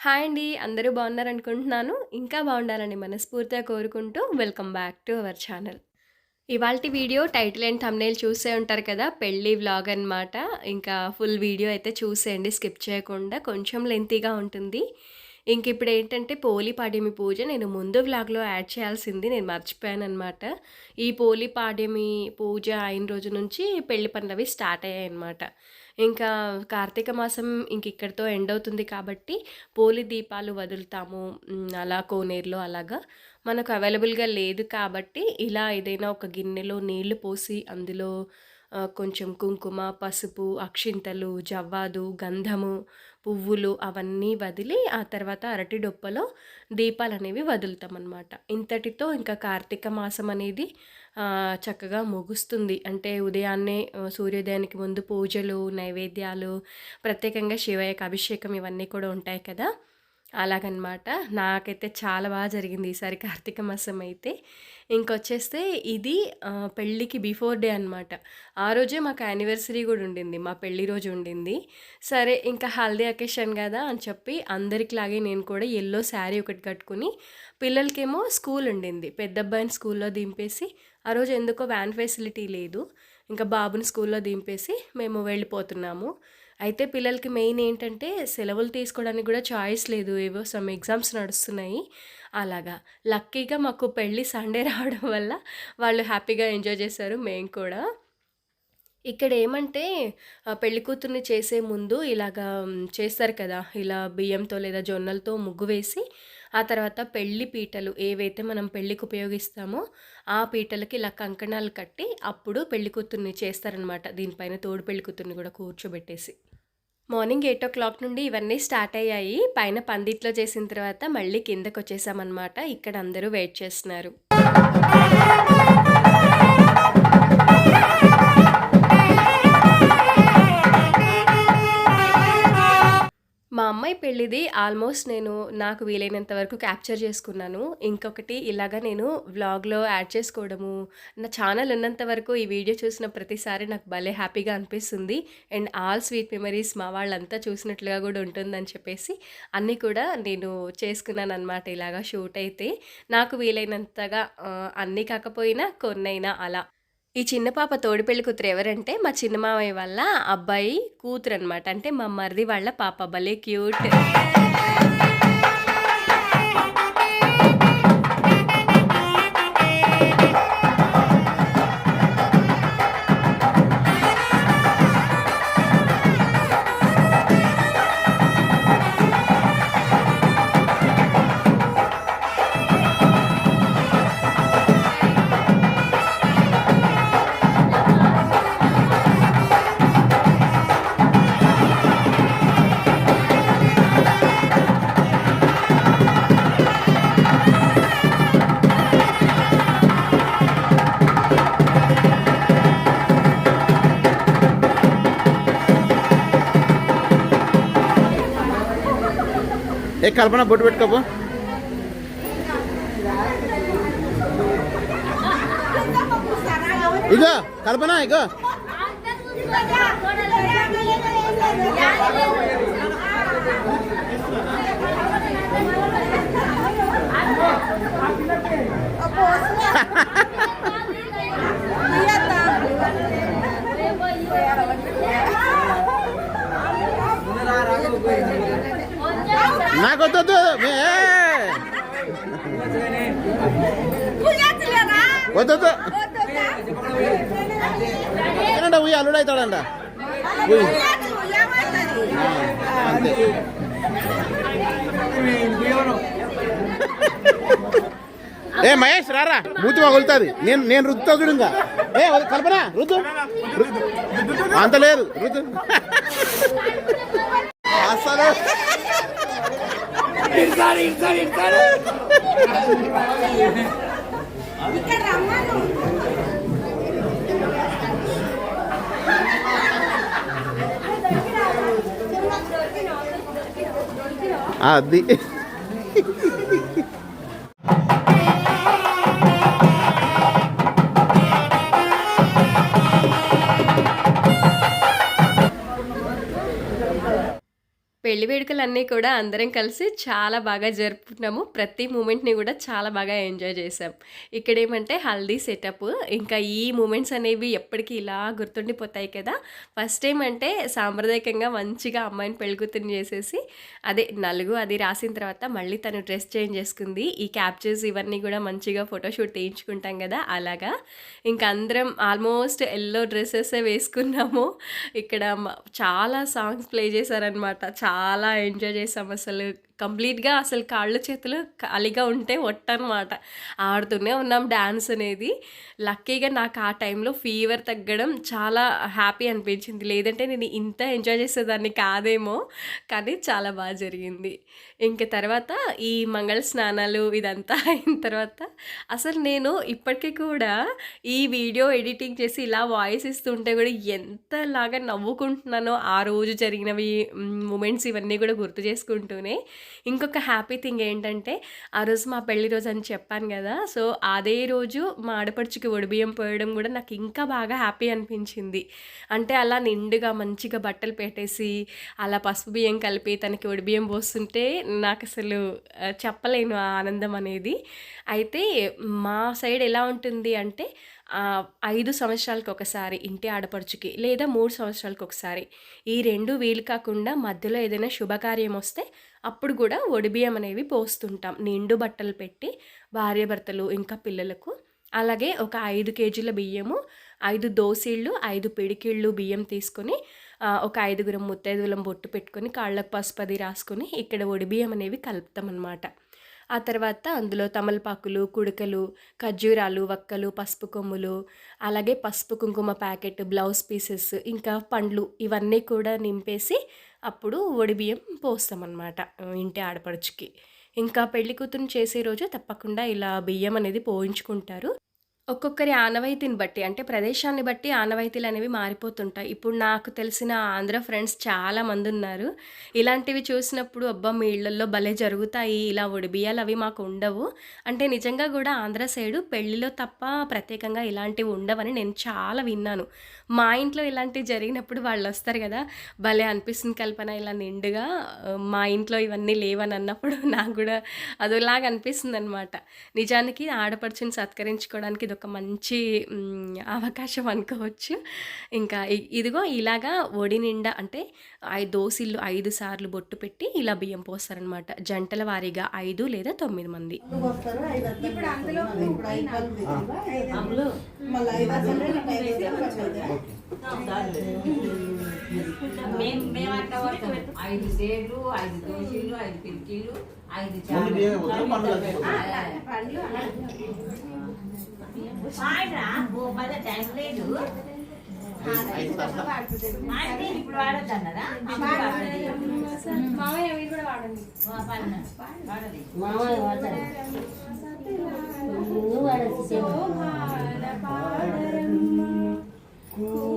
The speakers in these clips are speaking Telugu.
హాయ్ అండి. అందరూ బాగున్నారనుకుంటున్నాను. ఇంకా బాగుండాలని మనస్ఫూర్తిగా కోరుకుంటూ welcome back to our channel. ఇవాల్టి వీడియో టైటిల్ అండ్ థంబ్నైల్ చూసే ఉంటారు కదా! పెళ్ళి వ్లాగ్ అనమాట. ఇంకా ఫుల్ వీడియో అయితే చూసేయండి స్కిప్ చేయకుండా. కొంచెం లెంతీగా ఉంటుంది. ఇంక ఇప్పుడేంటంటే పోలి పాడ్యమి పూజ నేను ముందు వ్లాగ్‌లో యాడ్ చేయాల్సింది నేను మర్చిపోయాను అనమాట ఈ పోలి పాడ్యమి పూజ అయిన రోజు నుంచి పెళ్ళి పనులవి స్టార్ట్ అయ్యాయి అనమాట ఇంకా కార్తీక మాసం ఇంక ఇక్కడితో ఎండ్ అవుతుంది కాబట్టి పోలి దీపాలు వదులుతాము. అలా కోనేరులో అలాగా. మనకు అవైలబుల్‌గా లేదు కాబట్టి ఇలా ఏదైనా ఒక గిన్నెలో నీళ్ళు పోసి అందులో కొంచెం కుంకుమ, పసుపు, అక్షింతలు, జవ్వాదు, గంధము, పువ్వులు అవన్నీ వదిలి ఆ తర్వాత అరటి డొప్పలో దీపాలు అనేవి వదులుతామనమాట. ఇంతటితో ఇంకా కార్తీక మాసం అనేది చక్కగా ముగుస్తుంది. అంటే ఉదయాన్నే సూర్యోదయానికి ముందు పూజలు, నైవేద్యాలు, ప్రత్యేకంగా శివయ్యకు అభిషేకం ఇవన్నీ కూడా ఉంటాయి కదా! అలాగనమాట. నాకైతే చాలా బాగా జరిగింది ఈసారి కార్తీక మాసం అయితే. ఇంకొచ్చేస్తే ఇది పెళ్ళికి బిఫోర్ డే అనమాట. ఆ రోజే మాకు యానివర్సరీ కూడా ఉండింది. మా పెళ్ళి రోజు ఉండింది. సరే ఇంకా హల్దీ అకేషన్ కదా అని చెప్పి అందరికిలాగే నేను కూడా ఎల్లో శారీ ఒకటి కట్టుకొని పిల్లలకేమో స్కూల్ ఉండింది. పెద్దబ్బాయిని స్కూల్‌లో దింపేసి ఆ రోజు ఎందుకో వ్యాన్ ఫెసిలిటీ లేదు. ఇంకా బాబుని స్కూల్‌లో దింపేసి మేము వెళ్ళిపోతున్నాము. అయితే పిల్లలకి మెయిన్ ఏంటంటే సెలవులు తీసుకోవడానికి కూడా చాయిస్ లేదు. ఏవో సమ్ ఎగ్జామ్స్ నడుస్తున్నాయి. అలాగా. లక్కీగా మాకు పెళ్ళి సండే రావడం వల్ల వాళ్ళు హ్యాపీగా ఎంజాయ్ చేశారు. మేము కూడా. ఇక్కడ ఏమంటే పెళ్ళి కూతుర్ని చేసే ముందు ఇలాగా చేస్తారు కదా! ఇలా బియ్యంతో లేదా జొన్నలతో ముగ్గు వేసి ఆ తర్వాత పెళ్ళి పీటలు ఏవైతే మనం పెళ్ళికి ఉపయోగిస్తామో ఆ పీటలకి ఇలా కంకణాలు కట్టి అప్పుడు పెళ్ళి కూతుర్ని చేస్తారనమాట. దీనిపైన తోడు పెళ్ళి కూతుర్ని కూడా కూర్చోబెట్టేసి. మార్నింగ్ 8:00 నుండి ఇవన్నీ స్టార్ట్ అయ్యాయి. పైన పందిట్లో చేసిన తర్వాత మళ్ళీ కిందకొచ్చేసామనమాట. ఇక్కడ అందరూ వెయిట్ చేస్తున్నారు. పెళ్ళిది ఆల్మోస్ట్ నేను నాకు వీలైనంత వరకు క్యాప్చర్ చేసుకున్నాను. ఇంకొకటి ఇలాగ నేను వ్లాగ్‌లో యాడ్ చేసుకోవడము, నా ఛానల్ ఉన్నంత వరకు ఈ వీడియో చూసిన ప్రతిసారి నాకు భలే హ్యాపీగా అనిపిస్తుంది. అండ్ ఆల్ స్వీట్ మెమరీస్ మా వాళ్ళంతా చూసినట్లుగా కూడా ఉంటుందని చెప్పేసి అన్నీ కూడా నేను చేసుకున్నాను అనమాట ఇలాగా షూట్ అయితే. నాకు వీలైనంతగా అన్నీ కాకపోయినా కొన్నైనా అలా. ఈ చిన్న పాప తోడి పెళ్ళి కూతురు ఎవరంటే మా చిన్న మామయ్య వాళ్ళ అబ్బాయి కూతురు అనమాట అంటే మా మరిది వాళ్ళ పాప. భలే క్యూట్. ఏ కల్పన బొట్టు పెట్టుకోపో ఇగో కల్పన ఇగో నాకు వద్దొద్దు మే- ఏ! వద్దొద్దు. ఏంటంటే ఉయ్య అల్లుడు అవుతాడంట. అంతే. ఏ మహేష్ రారా. మూతి పగులుతుంది. నేను నేను రుద్దుతా చూడు ఇంకా. ఏ కల్పన రుద్దు. అంత లేదు రుద్దు. అసలు ¡Insane, insane, insane! ¡Qué ramano! Ah, di... పెళ్ళి వేడుకలన్నీ కూడా అందరం కలిసి చాలా బాగా జరుపుకున్నాము. ప్రతి మూమెంట్ని కూడా చాలా బాగా ఎంజాయ్ చేసాం ఇక్కడ ఏమంటే హల్దీ సెటప్. ఇంకా ఈ మూమెంట్స్ అనేవి ఎప్పటికీ ఇలా గుర్తుండిపోతాయి కదా. ఫస్ట్ టైం అంటే సాంప్రదాయకంగా మంచిగా అమ్మాయిని పెళ్ళికూతురిని చేసేసి అదే నలుగు అది రాసిన తర్వాత మళ్ళీ తను డ్రెస్ చేంజ్ చేసుకుంది. ఈ క్యాప్చర్స్ ఇవన్నీ కూడా మంచిగా ఫోటోషూట్ తీయించుకుంటాం కదా అలాగా. ఇంకా అందరం ఆల్మోస్ట్ ఎల్లో డ్రెస్సెస్ వేసుకున్నాము. ఇక్కడ చాలా సాంగ్స్ ప్లే చేశారనమాట చాలా చాలా ఎంజాయ్ చేసాం అసలు. కంప్లీట్గా అసలు కాళ్ళు చేతులు ఖాళీగా ఉంటే ఒట్టనమాట ఆడుతూనే ఉన్నాం డ్యాన్స్ అనేది. లక్కీగా నాకు ఆ టైంలో ఫీవర్ తగ్గడం చాలా హ్యాపీ అనిపించింది. లేదంటే నేను ఇంత ఎంజాయ్ చేసేదాన్ని కాదేమో కానీ చాలా బాగా జరిగింది. ఇంకా తర్వాత ఈ మంగళ స్నానాలు ఇదంతా అయిన తర్వాత అసలు నేను ఇప్పటికీ కూడా ఈ వీడియో ఎడిటింగ్ చేసి ఇలా వాయిస్ ఇస్తుంటే కూడా ఎంతలాగా నవ్వుకుంటున్నానో ఆ రోజు జరిగినవి మూమెంట్స్ ఇవన్నీ కూడా గుర్తు చేసుకుంటూనే ఇంకొక హ్యాపీ థింగ్ ఏంటంటే ఆ రోజు మా పెళ్ళి రోజు అని చెప్పాను కదా సో అదే రోజు మా ఆడపడుచుకి ఒడిబియ్యం పోయడం కూడా నాకు ఇంకా బాగా హ్యాపీ అనిపించింది. అంటే అలా నిండుగా మంచిగా బట్టలు పెట్టేసి అలా పసుపు బియ్యం కలిపి తనకి ఒడిబియ్యం పోస్తుంటే నాకు అసలు చెప్పలేను ఆ ఆనందం అనేది. అయితే మా సైడ్ ఎలా ఉంటుంది అంటే ఐదు సంవత్సరాలకు ఒకసారి ఇంటి ఆడపడుచుకి లేదా మూడు సంవత్సరాలకు ఒకసారి ఈ రెండు వీలు కాకుండా మధ్యలో ఏదైనా శుభకార్యం వస్తే అప్పుడు కూడా ఒడిబియ్యం అనేవి పోస్తుంటాం. నిండు బట్టలు పెట్టి భార్యాభర్తలు ఇంకా పిల్లలకు. అలాగే ఒక ఐదు కేజీల బియ్యము ఐదు దోసీళ్ళు ఐదు పిడికిళ్ళు బియ్యం తీసుకొని ఒక ఐదుగురం ముత్తైదులం బొట్టు పెట్టుకొని కాళ్ళకు పసుపది రాసుకొని ఇక్కడ ఒడిబియ్యం అనేవి కలుపుతాం అన్నమాట ఆ తర్వాత అందులో తమలపాకులు కుడకలు ఖర్జూరాలు వక్కలు పసుపు కొమ్ములు అలాగే పసుపు కుంకుమ ప్యాకెట్ బ్లౌజ్ పీసెస్ ఇంకా పండ్లు ఇవన్నీ కూడా నింపేసి అప్పుడు ఒడిబియ్యం పోస్తామన్నమాట ఇంటి ఆడపడుచుకి. ఇంకా పెళ్ళి కూతురు చేసే రోజు తప్పకుండా ఇలా బియ్యం అనేది పోయించుకుంటారు. ఒక్కొక్కరి ఆనవాయితీని బట్టి అంటే ప్రదేశాన్ని బట్టి ఆనవాయితీలు అనేవి మారిపోతుంటాయి. ఇప్పుడు నాకు తెలిసిన ఆంధ్ర ఫ్రెండ్స్ చాలా మంది ఉన్నారు. ఇలాంటివి చూసినప్పుడు అబ్బా మీ ఇళ్ళలో భలే జరుగుతాయి ఇలా ఒడిబియ్యాలు అవి మాకు ఉండవు. అంటే నిజంగా కూడా ఆంధ్ర సైడు పెళ్ళిలో తప్ప ప్రత్యేకంగా ఇలాంటివి ఉండవని నేను చాలా విన్నాను. మా ఇంట్లో ఇలాంటివి జరిగినప్పుడు వాళ్ళు వస్తారు కదా భలే అనిపిస్తుంది కల్పన ఇలా నిండుగా మా ఇంట్లో ఇవన్నీ లేవని అన్నప్పుడు నాకు కూడా అదోలాగా అనిపిస్తుంది అనమాట నిజానికి ఆడపడుచుని సత్కరించుకోవడానికి ఒక మంచి అవకాశం అనుకోవచ్చు. ఇంకా ఇదిగో ఇలాగా ఒడి నిండా అంటే ఐదు దోసిళ్ళు ఐదు సార్లు బొట్టు పెట్టి ఇలా బియ్యం పోస్తారనమాట జంటల వారీగా ఐదు లేదా తొమ్మిది మంది. ఇప్పుడు అందులో ఇప్పుడు ఐదు పళ్ళు తెచ్చినవా? మళ్ళీ ఐదు అసలు రెండు ఐదు వస్తారు, పది వస్తారు. మేము మేము అట్లా పోతాం. ఐదు సేర్లు ఐదు దోశలు ఐదు పిరికీలు ఐదు ముందు బియ్యమే పోతారా? పండ్లు చాలు. కలిపి ఆ, పండ్లు వాడరా? ఓ పద టైం లేదు ఐదు తప్ప. వాడితే ఇప్పుడు వాడద్దు అన్నదా అప్పుడు వాడదు. ఓ పన్న. వాడది. ఐదు సార్లు మావ పెట్టాలా నేను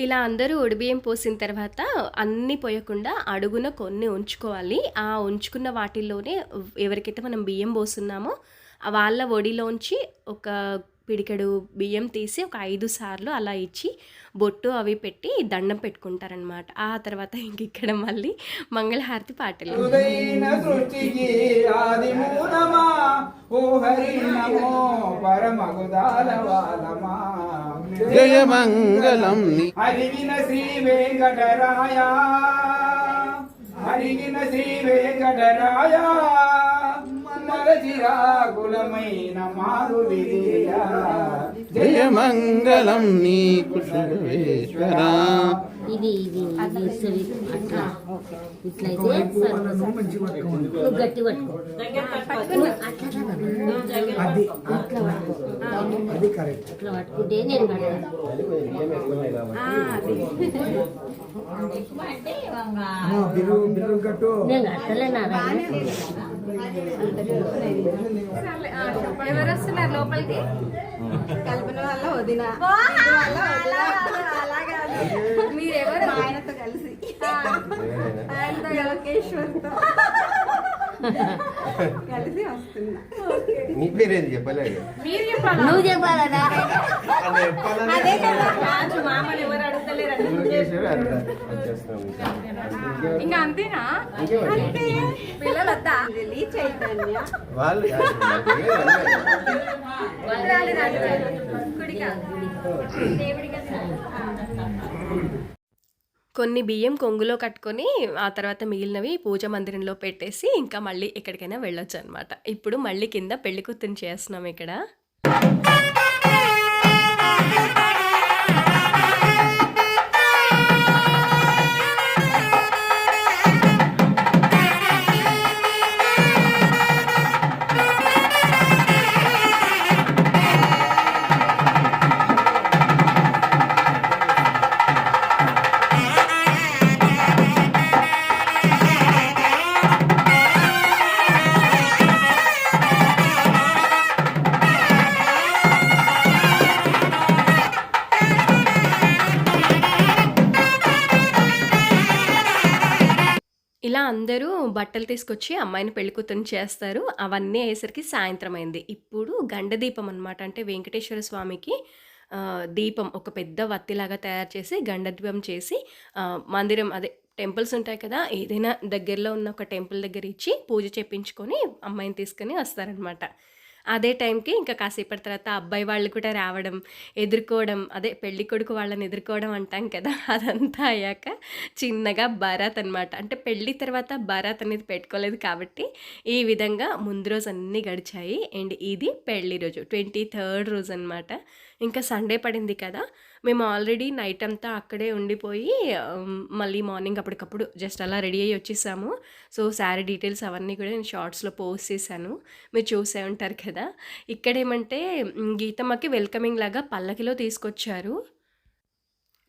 ఇలా అందరూ ఒడిబియ్యం పోసిన తర్వాత అన్నీ పోయకుండా అడుగున కొన్ని ఉంచుకోవాలి. ఆ ఉంచుకున్న వాటిల్లోనే ఎవరికైతే మనం బియ్యం పోస్తున్నామో వాళ్ళ ఒడిలోంచి ఒక పిడికెడు బియ్యం తీసి ఒక ఐదు సార్లు అలా ఇచ్చి బొట్టు అవి పెట్టి దండం పెట్టుకుంటారనమాట ఆ తర్వాత ఇంక ఇక్కడ మళ్ళీ మంగళహారతి పాటలు. జయ మంగళం. అరిగిన శ్రీ వెంకటరాయ. అరిగిన శ్రీ వెంకటరాయ. మరచిరా కులమైన మారు జయ మంగళం నీకు శుభేశ్వరా ఇది ఇది ఇది అట్లా. ఇట్లయితే. నువ్వు గట్టి పట్టుకో. అట్లా పట్టుకుంటే నేను నేను ఎవరు వస్తున్నారు లోపలికి కల్పన వల్ల వదిన మీరెవరు ఆయనతో కలిసి ఆయనతో లోకేశ్వర్తో కలిసి వస్తున్నా నీ పేరేది చెప్పలేదు నువ్వు చెప్పాలా? నారాయణ అదే కదా. మామూలు ఎవరు ఇంకా అంతేనా? పిల్లలు వద్దా చైతన్య వాళ్ళు కొన్ని బియ్యం కొంగులో కట్టుకొని ఆ తర్వాత మిగిలినవి పూజ మందిరంలో పెట్టేసి ఇంకా మళ్ళీ ఎక్కడికైనా వెళ్ళొచ్చు అనమాట ఇప్పుడు మళ్ళీ కింద పెళ్ళి కూతురు చేస్తున్నాం ఇక్కడ. బట్టలు తీసుకొచ్చి అమ్మాయిని పెళ్ళి చేస్తారు. అవన్నీ అయ్యేసరికి సాయంత్రం అయింది. ఇప్పుడు గండ దీపం అనమాట అంటే వెంకటేశ్వర స్వామికి దీపం ఒక పెద్ద వత్తిలాగా తయారు చేసి గండదీపం చేసి మందిరం అదే టెంపుల్స్ ఉంటాయి కదా ఏదైనా దగ్గరలో ఉన్న ఒక టెంపుల్ దగ్గర ఇచ్చి పూజ చేపించుకొని అమ్మాయిని తీసుకొని వస్తారనమాట అదే టైంకి ఇంకా కాసేపటి తర్వాత అబ్బాయి వాళ్ళు కూడా రావడం ఎదుర్కోవడం అదే పెళ్ళి కొడుకు వాళ్ళని ఎదుర్కోవడం అంటాం కదా అదంతా అయ్యాక చిన్నగా బారాత్ అనమాట అంటే పెళ్ళి తర్వాత బారాత్ అనేది పెట్టుకోలేదు కాబట్టి ఈ విధంగా ముందు రోజు అన్నీ గడిచాయి. అండ్ ఇది పెళ్ళి రోజు ట్వంటీ థర్డ్ రోజు అనమాట ఇంకా సండే పడింది కదా మేము ఆల్రెడీ నైట్ అంతా అక్కడే ఉండిపోయి మళ్ళీ మార్నింగ్ అప్పటికప్పుడు జస్ట్ అలా రెడీ అయ్యి వచ్చేసాము. సో శారీ డీటెయిల్స్ అవన్నీ కూడా నేను షార్ట్స్లో పోస్ట్ చేశాను. మీరు చూసే ఉంటారు కదా. ఇక్కడ ఏమంటే గీతమ్మకి వెల్కమింగ్ లాగా పల్లకిలో తీసుకొచ్చారు.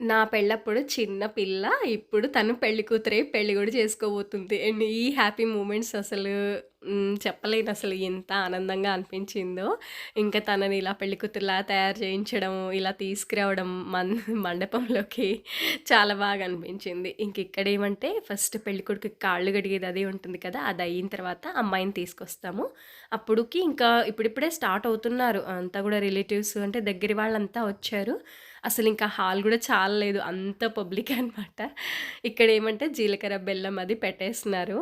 నా పెళ్ళప్పుడు చిన్న పిల్ల ఇప్పుడు తను పెళ్ళి కూతురే పెళ్ళి కూడా చేసుకోబోతుంది. అండ్ ఈ హ్యాపీ మూమెంట్స్ అసలు చెప్పలేను అసలు ఎంత ఆనందంగా అనిపించిందో. ఇంకా తనని ఇలా పెళ్ళి కూతురులా తయారు చేయించడం ఇలా తీసుకురావడం మన్ మండపంలోకి చాలా బాగా అనిపించింది. ఇంక ఇక్కడ ఏమంటే ఫస్ట్ పెళ్ళి కొడుకు కాళ్ళు గడిగేది అది ఉంటుంది కదా అది అయిన తర్వాత అమ్మాయిని తీసుకొస్తాము. అప్పుడుకి ఇంకా ఇప్పుడిప్పుడే స్టార్ట్ అవుతున్నారు. అంతా కూడా రిలేటివ్స్ అంటే దగ్గర వాళ్ళంతా వచ్చారు. అసలు ఇంకా హాల్ కూడా చాలా లేదు అంత పబ్లిక్ అనమాట ఇక్కడ ఏమంటే జీలకర్ర బెల్లం అది పెట్టేస్తున్నారు.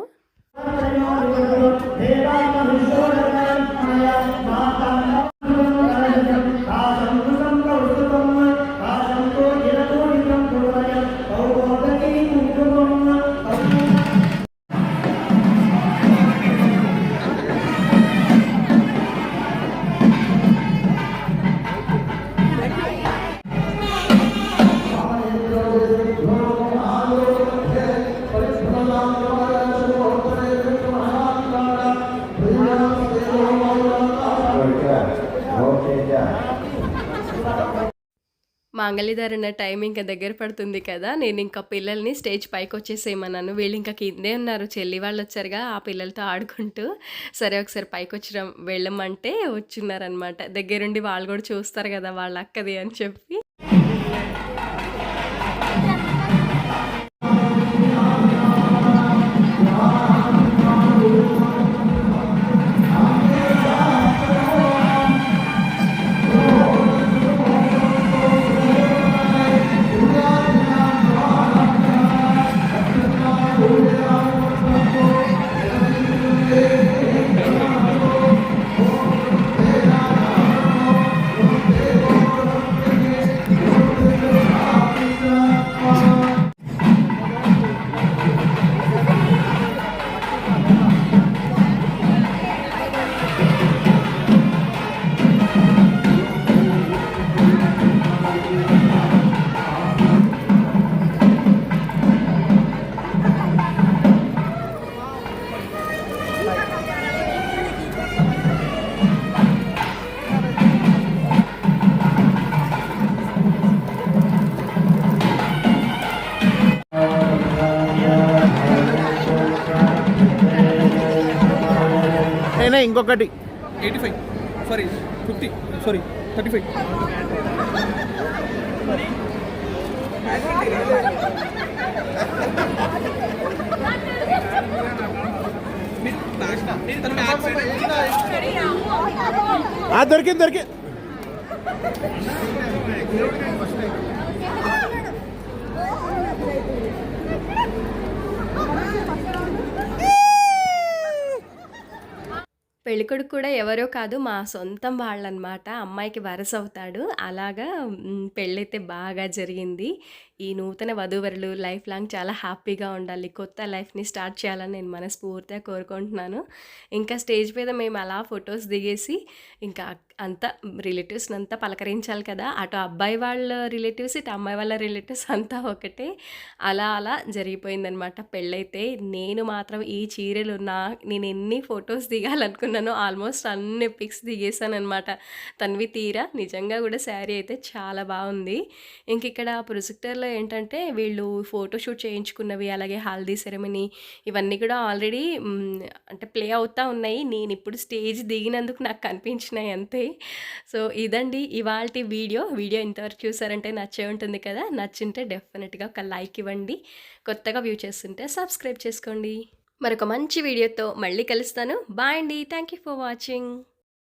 మాంగళ్యధారణ టైం ఇంకా దగ్గర పడుతుంది కదా. నేను ఇంకా పిల్లల్ని స్టేజ్ పైకి వచ్చేసేయమన్నాను వీళ్ళు ఇంకా కిందే ఉన్నారు. చెల్లి వాళ్ళు వచ్చారుగా ఆ పిల్లలతో ఆడుకుంటూ. సరే ఒకసారి పైకి వచ్చిన వెళ్ళమంటే వచ్చున్నారనమాట దగ్గరుండి వాళ్ళు కూడా చూస్తారు కదా వాళ్ళ అక్కది అని చెప్పి. అయినా ఇంకొకటి. Eighty five. Sorry fifty sorry thirty five ఆ, దొరికింది. పెళ్ళికొడుకు కూడా ఎవరో కాదు మా సొంతం వాళ్ళనమాట. అమ్మాయికి వరస అవుతాడు అలాగా పెళ్ళైతే బాగా జరిగింది. ఈ నూతన వధూవరులు లైఫ్ లాంగ్ చాలా హ్యాపీగా ఉండాలి. కొత్త లైఫ్ని స్టార్ట్ చేయాలని నేను మనస్ఫూర్తిగా కోరుకుంటున్నాను. ఇంకా స్టేజ్ మీద మేము అలా ఫొటోస్ దిగేసి ఇంకా అంతా రిలేటివ్స్ని అంతా పలకరించాలి కదా. అటు అబ్బాయి వాళ్ళ రిలేటివ్స్ ఇటు అమ్మాయి వాళ్ళ రిలేటివ్స్ అంతా ఒకటే. అలా అలా జరిగిపోయిందనమాట పెళ్ళైతే నేను మాత్రం ఈ చీరలు నా నేను ఎన్ని ఫొటోస్ దిగాలనుకున్నానో ఆల్మోస్ట్ అన్ని పిక్స్ దిగేసాను తన్వి తీరా నిజంగా కూడా శారీ అయితే చాలా బాగుంది. ఇంక ఇక్కడ ప్రొజెక్టర్లో ఏంటంటే వీళ్ళు ఫోటోషూట్ చేయించుకున్నవి అలాగే హల్దీ సెరమనీ ఇవన్నీ కూడా ఆల్రెడీ అంటే ప్లే అవుతూ ఉన్నాయి. నేను ఇప్పుడు స్టేజ్ దిగినందుకు నాకు కనిపించినాయి అంతే. సో ఇదండి ఇవాళ వీడియో. వీడియో ఇంతవరకు చూసారంటే నచ్చే ఉంటుంది కదా? నచ్చింటే డెఫినెట్గా ఒక లైక్ ఇవ్వండి. కొత్తగా వ్యూ చేస్తుంటే సబ్స్క్రైబ్ చేసుకోండి. మరొక మంచి వీడియోతో మళ్ళీ కలుస్తాను. బాయ్ అండి. Thank you for watching.